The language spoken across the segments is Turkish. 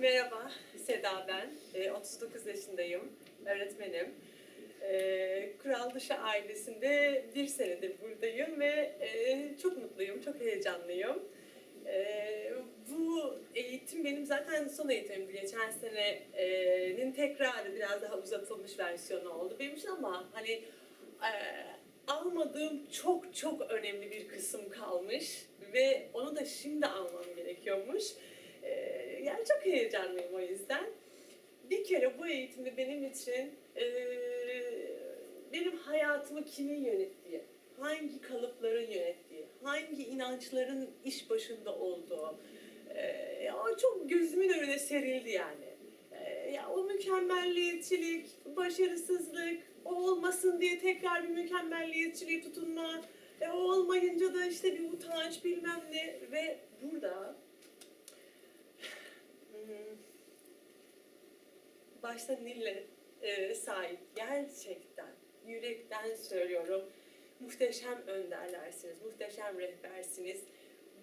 Merhaba, Seda ben. Ee, 39 yaşındayım, öğretmenim. Ee, Kural Dışı ailesinde bir senedir buradayım ve e, çok mutluyum, çok heyecanlıyım. Ee, bu eğitim benim zaten son eğitimimdi. Geçen senenin tekrarı biraz daha uzatılmış versiyonu oldu benim için ama hani e, almadığım çok çok önemli bir kısım kalmış ve onu da şimdi almam gerekiyormuş. Ee, yani çok heyecanlıyım o yüzden. Bir kere bu eğitimde benim için e, benim hayatımı kimin yönettiği, hangi kalıpların yönettiği, hangi inançların iş başında olduğu, e, o çok gözümün önüne serildi yani. E, ya o mükemmelliyetçilik, başarısızlık, o olmasın diye tekrar bir mükemmelliyetçiliğe tutunma, e, o olmayınca da işte bir utanç bilmem ne ve burada başta Nil'le e, sahip gerçekten yürekten söylüyorum muhteşem önderlersiniz, muhteşem rehbersiniz.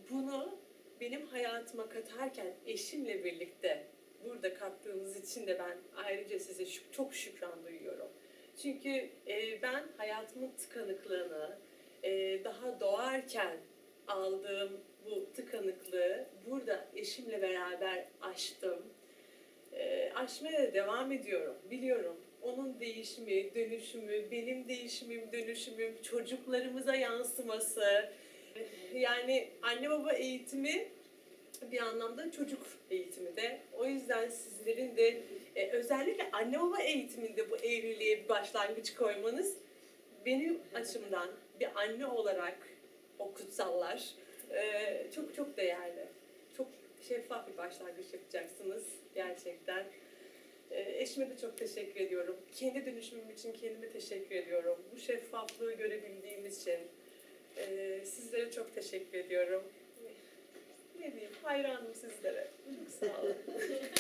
Bunu benim hayatıma katarken eşimle birlikte burada kattığınız için de ben ayrıca size şük- çok şükran duyuyorum. Çünkü e, ben hayatımın tıkanıklığını e, daha doğarken aldığım bu tıkanıklığı burada eşimle beraber aştım. Aşmaya devam ediyorum. Biliyorum onun değişimi, dönüşümü, benim değişimim, dönüşümüm, çocuklarımıza yansıması. Yani anne baba eğitimi bir anlamda çocuk eğitimi de. O yüzden sizlerin de e, özellikle anne baba eğitiminde bu evliliğe bir başlangıç koymanız benim açımdan bir anne olarak o kutsallar e, çok çok değerli. Çok şeffaf bir başlangıç yapacaksınız gerçekten. E, eşime de çok teşekkür ediyorum. Kendi dönüşümüm için kendime teşekkür ediyorum. Bu şeffaflığı görebildiğim için e, sizlere çok teşekkür ediyorum. Ne diyeyim, hayranım sizlere. Çok sağ olun.